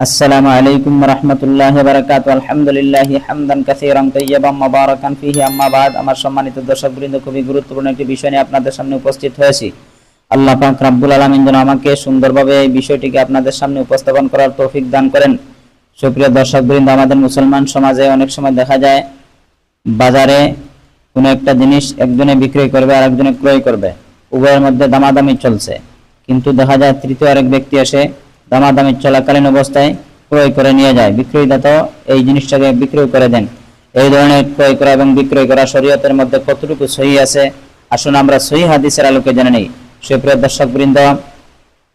السلام عليكم ورحمة الله وبركاته الحمد لله حمدا كثيرا طيبا مباركا فيه أما بعد আমার সম্মানিত দর্শক বৃন্দ খুবই গুরুত্বপূর্ণ একটি বিষয় নিয়ে আপনাদের সামনে উপস্থিত হয়েছি আল্লাহ পাক রাব্বুল আলামিন যেন আমাকে সুন্দরভাবে এই বিষয়টিকে আপনাদের সামনে উপস্থাপন করার তৌফিক দান করেন সুপ্রিয় দর্শক বৃন্দ আমাদের মুসলমান সমাজে অনেক সময় দেখা যায় বাজারে কোনো একটা জিনিস একজনে বিক্রয় করবে আর একজনে ক্রয় করবে উভয়ের মধ্যে দামাদামি চলছে কিন্তু দেখা যায় তৃতীয় আরেক ব্যক্তি এসে দামাদামি চলাকালীন অবস্থায় ক্রয় করে নিয়ে যায়। বিক্রয়দাতাও এই জিনিসটাকে বিক্রয় করে দেন। এই ধরনের ক্রয় করা এবং বিক্রয় করা শরীয়তের মধ্যে কতটুকু সহি আছে, আসুন আমরা সহি হাদিসের আলোকে জেনে নেই। সুপ্রিয় দর্শক বৃন্দ,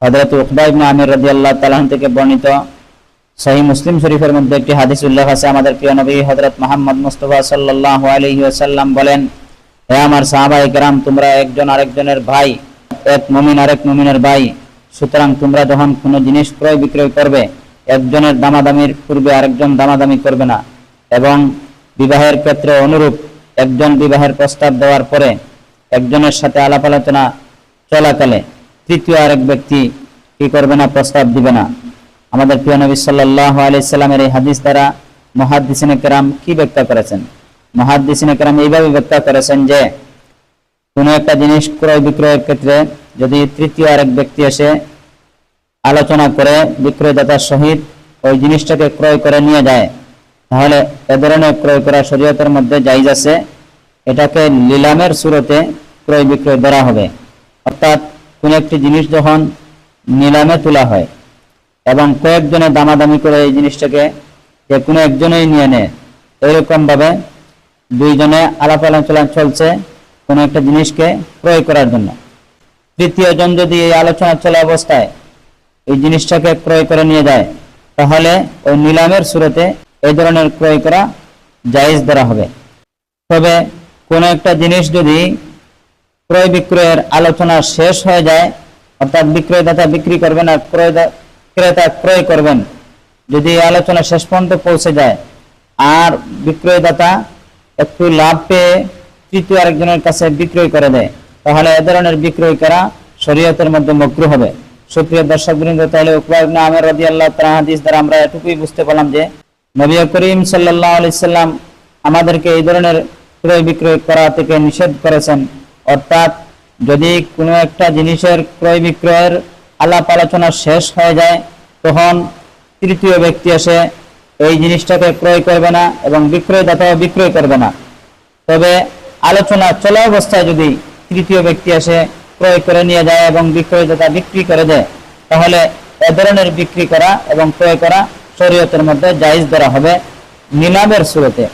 হযরত উকবা ইবনে আমির রাদিয়াল্লাহু তাআলা থেকে বর্ণিত সহি মুসলিম শরীফের মধ্যে একটি হাদিস উল্লেখ আছে। আমাদের প্রিয় নবী হযরত মুহাম্মদ মুস্তফা সাল্লাল্লাহু আলাইহি ওয়াসাল্লাম বলেন, হে আমার সাহাবায়ে কেরাম, তোমরা একজন আরেকজনের ভাই, এক মুমিন আরেক মুমিনের ভাই সুতরাং তোমরা যখন কোনো জিনিস ক্রয় বিক্রয় করবে, একজনের দামাদামির পূর্বে আরেকজন দামাদামি করবে না। এবং বিবাহের ক্ষেত্রে অনুরূপ একজন বিবাহের প্রস্তাব দেওয়ার পরে একজনের সাথে আলাপ আলোচনা চলাকালে তৃতীয় আরেক ব্যক্তি কি করবে না, প্রস্তাব দিবে না। আমাদের প্রিয় নবী সাল্লাল্লাহু আলাইহি সাল্লামের এই হাদিস দ্বারা মুহাদ্দিসিনে কেরাম কি ব্যাখ্যা করেছেন? মুহাদ্দিসিনে কেরাম এইভাবে ব্যক্ত করেছেন যে, কোনো একটা জিনিস ক্রয় বিক্রয়ের ক্ষেত্রে যদি তৃতীয় আরেক ব্যক্তি এসে আলোচনা করে বিক্রয়দাতার সহিত ওই জিনিসটাকে ক্রয় করে নিয়ে যায়, তাহলে এ ধরনের ক্রয় করা শরীয়তের মধ্যে জাইজ আছে। এটাকে লিলামের সুরতে ক্রয় বিক্রয় ধরা হবে। অর্থাৎ কোনো একটি জিনিস যখন নিলামে তোলা হয় এবং কয়েকজনে দামাদামি করে এই জিনিসটাকে যে কোনো একজনেই নিয়ে নেয় এরকম ভাবে দুইজনে আলাপ আলোচনা চলছে কোনো একটা জিনিসকে ক্রয় করার জন্য। তৃতীয় জন যদি এই আলোচনা চলা অবস্থায় এই জিনিসটাকে ক্রয় করে নিয়ে যায়, তাহলে ওই নিলামের সুরতে এই ধরনের ক্রয় করা জায়েজ ধরা হবে। তবে কোনো একটা জিনিস যদি ক্রয় বিক্রয়ের আলোচনা শেষ হয়ে যায়, অর্থাৎ বিক্রয়দাতা বিক্রি করবেন আর ক্রয় ক্রেতা ক্রয় করবেন, যদি আলোচনা শেষ পর্যন্ত পৌঁছে যায়, আর বিক্রয়দাতা একটু লাভ পেয়ে তৃতীয় আরেকজনের কাছে বিক্রয় করে দেয় তাহলে এ ধরনের বিক্রয় করা শরীয়তের মধ্যে মকরু হবে। সুপ্রিয় দর্শক বৃন্দ তাহলে আমির রাদিয়াল্লাহু হাদিস দ্বারা আমরা এটুকুই বুঝতে পারলাম যে, নবী করিম সাল্লাল্লাহু আলাইহি সাল্লাম আমাদেরকে এই ধরনের ক্রয় বিক্রয় করা থেকে নিষেধ করেছেন। অর্থাৎ যদি কোনো একটা জিনিসের ক্রয় বিক্রয়ের আলাপ আলোচনা শেষ হয়ে যায়, তখন তৃতীয় ব্যক্তি এসে এই জিনিসটাকে ক্রয় করবে না এবং বিক্রয় বিক্রয়দাতাও বিক্রয় করবে না। তবে আলোচনা চলা অবস্থায় যদি তৃতীয় ব্যক্তি এসে ক্রয় করে নিয়ে যায় এবং বিক্রয়দাতা বিক্রি করে দেয়, তাহলে এ ধরনের বিক্রি করা এবং ক্রয় করা শরীয়তের মধ্যে জায়েজ ধরা হবে নিলামের সুরতে।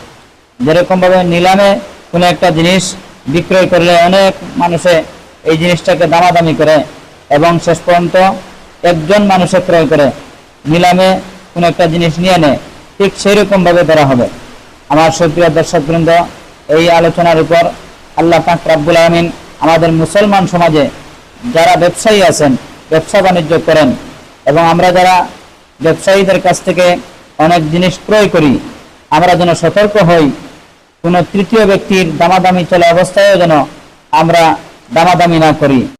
যেরকম ভাবে নিলামে কোনো একটা জিনিস বিক্রয় করলে অনেক মানুষে এই জিনিসটাকে দামাদামি করে এবং শেষ পর্যন্ত একজন মানুষে ক্রয় করে, নিলামে কোনো একটা জিনিস নিয়ে নেয়, ঠিক সেই রকম ভাবে ধরা হবে। আমার সুপ্রিয় দর্শক বৃন্দ এই আলোচনার উপর আল্লাহ পাক রাব্বুল আলামিন আমাদের মুসলমান সমাজে যারা ব্যবসায়ী আছেন, ব্যবসা বাণিজ্য করেন এবং আমরা যারা ব্যবসায়ীদের কাছ থেকে অনেক জিনিস ক্রয় করি, আমরা যেন সতর্ক হই, কোনো তৃতীয় ব্যক্তির দামাদামি চলা অবস্থায়ও যেন আমরা দামাদামি না করি।